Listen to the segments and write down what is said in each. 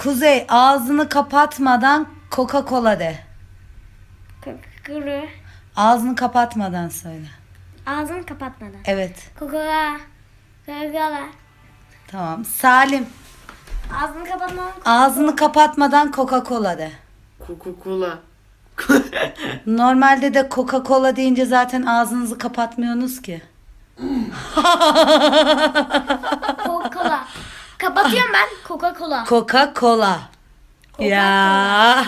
Kuzey ağzını kapatmadan Coca-Cola de. Kuru. Ağzını kapatmadan söyle. Ağzını kapatmadan. Evet. Coca-Cola. Coca-Cola. Tamam. Salim Ağzını kapatmadan. ağzını kapatmadan Coca-Cola de. Coca-Cola. Normalde de Coca-Cola deyince zaten ağzınızı kapatmıyorsunuz ki. Kapatıyorum ben. Coca-Cola. Coca-Cola. Ya.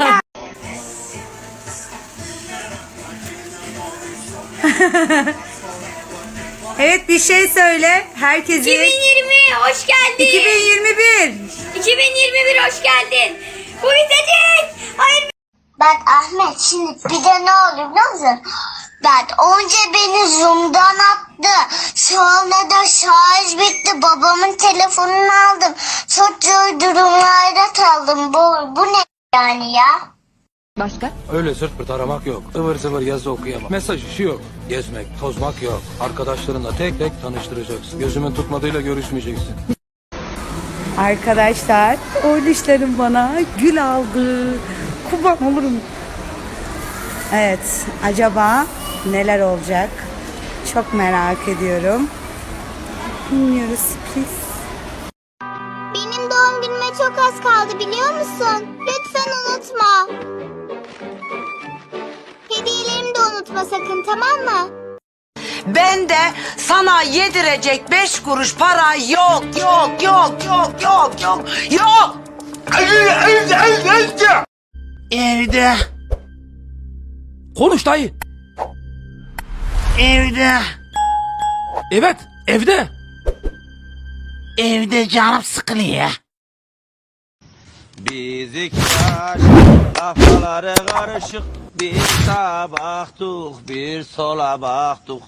evet bir şey söyle. Herkesi 2020 hoş geldin. 2021. 2021 hoş geldin. Bu bitecek. Hayır. Bak Ahmet şimdi bir de ne olur biliyor musun? Bak önce beni Zoom'dan attı. Sonra da şarj bitti. Babamın telefonunu aldım. Çok zor durumlarda kaldım. Bu, bu ne yani ya? Öyle zırt pırt aramak yok. ıvır zıvır yazı okuyamam. Mesaj işi yok. Gezmek, tozmak yok. Arkadaşlarınla tek tek tanıştıracaksın. Gözümün tutmadığıyla görüşmeyeceksin. Arkadaşlar oğluşlarım bana gül aldı. Kurban olurum. Evet acaba neler olacak? Çok merak ediyorum. Bilmiyoruz sürpriz. Benim doğum günüme çok az kaldı biliyor musun? Lütfen unutma. Hediyelerimi de unutma sakın tamam mı? Ben de sana yedirecek beş kuruş para yok yok yok yok yok yok yok. Evde Konuş dayı. Evde Evet, evde. evde canım sıkılıyor. Biz iki kafaları karışık. Bir sağa baktık, bir sola baktık.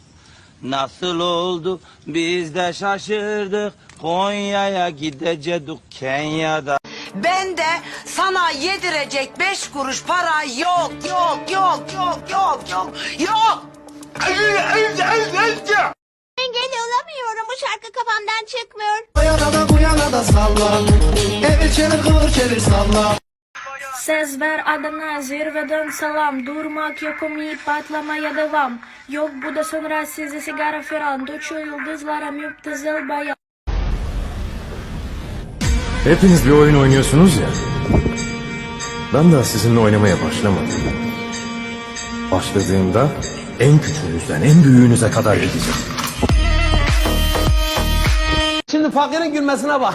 Nasıl oldu biz de şaşırdık. Konya'ya gidecektik Kenya'da. Ben de sana yedirecek beş kuruş para yok yok yok yok yok yok yok. Engel olamıyorum. Bu şarkı kafamdan çıkmıyor. Ses ver Adana zirveden salam. Durmak yok umut patlamaya devam. Yok bu da sonra sizi sigara filan Uçuyor yıldızlara müptezel bayan. Hepiniz bir oyun oynuyorsunuz ya. Ben daha sizinle oynamaya başlamadım. Başladığımda en küçüğünüzden en büyüğünüze kadar gideceğim. Şimdi fakirin gülmesine bak.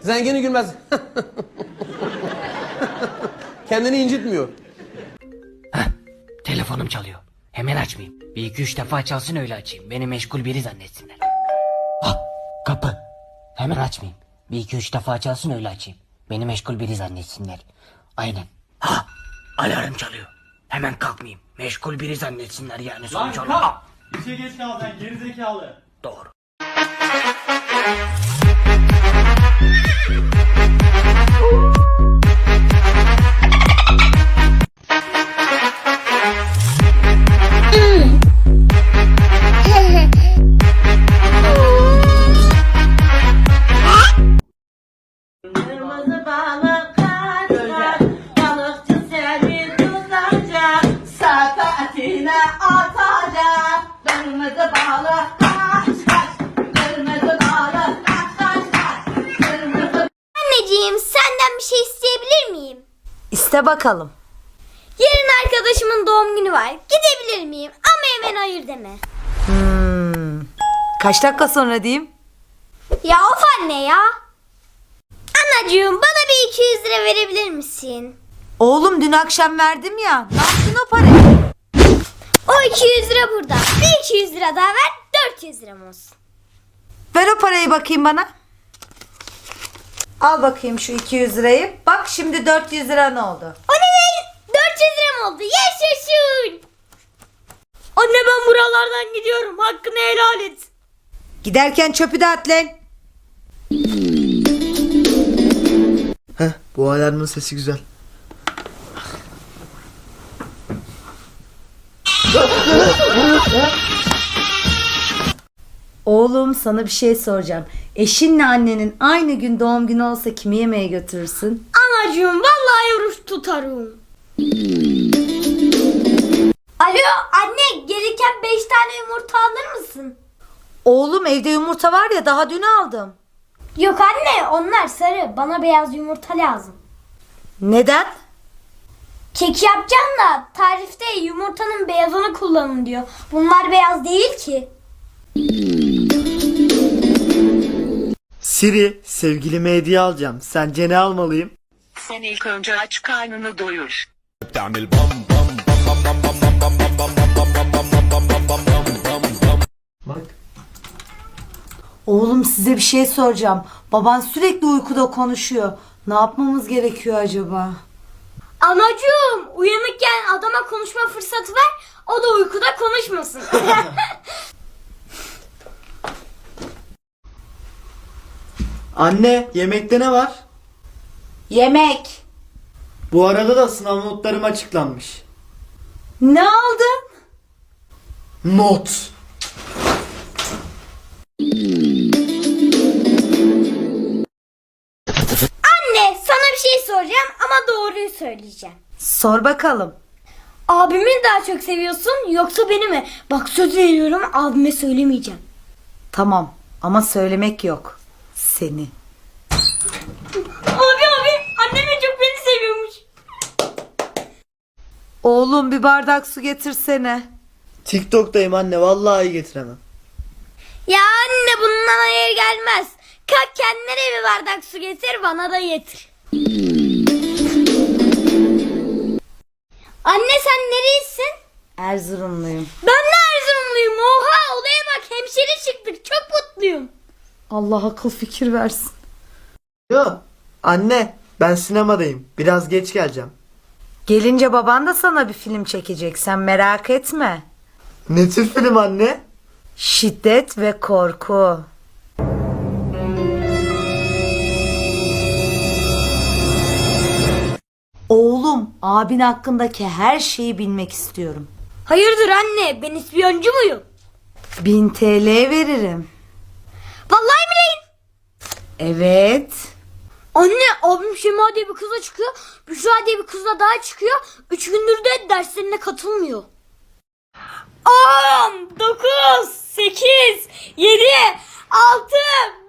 Zenginin gülmesi. Kendini incitmiyor. Telefonum çalıyor. Hemen açmayayım. Bir iki üç defa çalsın öyle açayım. Beni meşgul biri zannetsinler. Ha kapı. Hemen açmayayım. Bir iki üç defa çalsın öyle açayım. Beni meşgul biri zannetsinler. Aynen. Ha alarm çalıyor. Hemen kalkmayayım. Meşgul biri zannetsinler yani sonuç olarak. İşe geç kalacaksın gerizekalı. Doğru. Kırmızı İste bakalım. Yarın arkadaşımın doğum günü var Gidebilir miyim? Ama hemen hayır deme Kaç dakika sonra diyeyim? Ya of anne ya Anacığım bana bir 200 lira verebilir misin? Oğlum dün akşam verdim ya. Ne yaptın o parayı? O 200 lira burada Bir 200 lira daha ver 400 liram olsun Ver o parayı bakayım bana. Al bakayım şu 200 lirayı. Bak şimdi 400 lira ne oldu? O ne be? 400 liram oldu. Yaşasın. Anne ben buralardan gidiyorum. Hakkını helal et. Giderken çöpü de at lan. Heh bu alarmın sesi güzel. Oğlum sana bir şey soracağım. Eşinle annenin aynı gün doğum günü olsa kimi yemeğe götürürsün? Anacığım vallahi oruç tutarım. Alo anne gelirken 5 tane yumurta alır mısın? Oğlum evde yumurta var ya daha dün aldım. Yok anne onlar sarı. Bana beyaz yumurta lazım. Neden? Kek yapacağım da tarifte yumurtanın beyazını kullanın diyor. Bunlar beyaz değil ki. Siri sevgilime hediye alacağım. Sence ne almalıyım? Sen ilk önce aç karnını doyur. Oğlum size bir şey soracağım. Baban sürekli uykuda konuşuyor. Ne yapmamız gerekiyor acaba? Anacığım uyanıkken adama konuşma fırsatı ver. O da uykuda konuşmasın. Anne yemekte ne var? Yemek. Bu arada da sınav notlarım açıklanmış. Ne aldın? Not. Anne sana bir şey soracağım ama doğruyu söyleyeceğim. Sor bakalım. Abimi mi daha çok seviyorsun yoksa beni mi? Bak söz veriyorum abime söylemeyeceğim. Tamam ama söylemek yok. Seni. Abi abi annem en çok beni seviyormuş. Oğlum bir bardak su getirsene. TikTok'tayım anne vallahi getiremem. Ya anne bundan hayır gelmez. Kalk kendine bir bardak su getir bana da getir. Anne sen nereyisin? Erzurumluyum. Ben de Erzurumluyum. Oha olaya bak hemşire çıktık. Çok mutluyum. Allah akıl fikir versin. Yo. Anne ben sinemadayım. Biraz geç geleceğim. Gelince baban da sana bir film çekecek. Sen merak etme. Ne tür film anne? Şiddet ve korku. Oğlum, abin hakkındaki her şeyi bilmek istiyorum. Hayırdır anne ben ispiyoncu muyum? 1000 TL veririm. Vallahi bileyim. Evet. Anne abim Şema diye bir kızla çıkıyor. Büşra diye bir kızla daha çıkıyor. Üç gündür de derslerine katılmıyor. 10, 9, 8, 7, 6,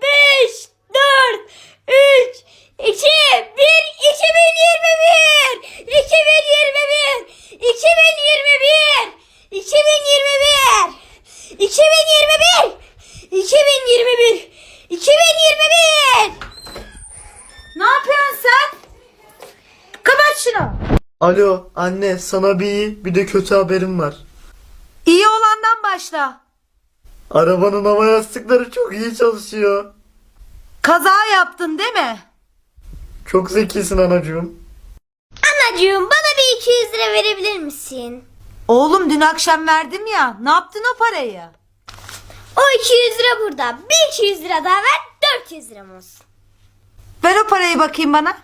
5, 4, 3, 2, 1, 2021! 2021! 2021! 2021! 2021! 2021! 2021! Ne yapıyorsun sen? Kapat şunu. Alo anne sana bir iyi bir de kötü haberim var. İyi olandan başla. Arabanın hava yastıkları çok iyi çalışıyor. Kaza yaptın değil mi? Çok zekisin anacığım. Anacığım bana bir 200 lira verebilir misin? Oğlum dün akşam verdim ya. Ne yaptın o parayı? O 200 lira burada. Bir 200 lira daha ver 400 liram olsun. Ver o parayı bakayım bana.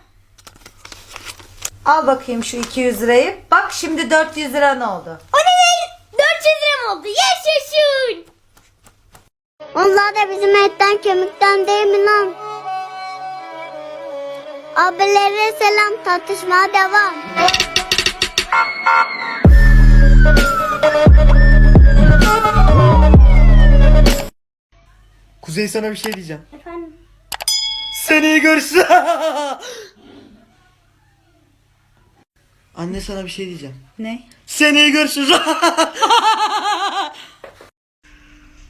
Al bakayım şu 200 lirayı. Bak şimdi 400 lira ne oldu? O ne be? 400 liram oldu. Yaşasın. Onlar da bizim etten kemikten değil mi lan? Abilere selam tartışmaya devam. Kuzey sana bir şey diyeceğim. Efendim? Seni görsün. Anne sana bir şey diyeceğim. Ne? Seni görsün.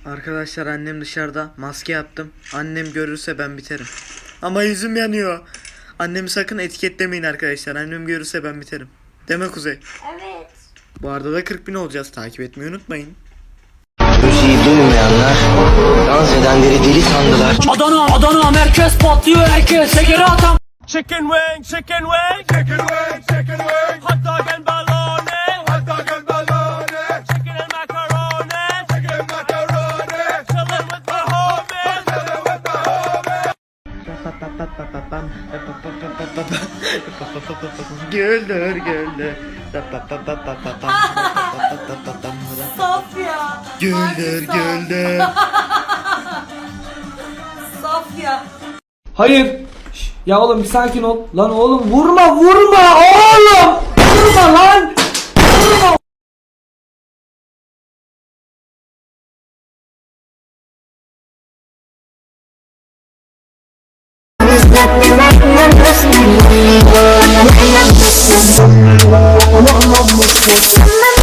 Arkadaşlar annem dışarıda maske yaptım. Annem görürse ben biterim. Ama yüzüm yanıyor. Annemi sakın etiketlemeyin arkadaşlar. Annem görürse ben biterim. Deme Kuzey. Evet. Bu arada da 40 bin olacağız. Takip etmeyi unutmayın. Müziği duymayanlar dans edenleri deli sandılar. Adana Adana merkez patlıyor herkes Egeri atan Chicken wing, chicken wing, chicken wing, chicken wing. Hot dog and bologna, hot dog and bologna. Chicken and macaroni, chicken and macaroni. Chillin' with the homies, chillin' with the homies. Güldür güldür. Saf ya. Güldür güldür. Saf ya. Hayır. Ya oğlum bir sakin ol. Lan oğlum vurma vurma oğlum. Vurma lan. Vurma. Somebody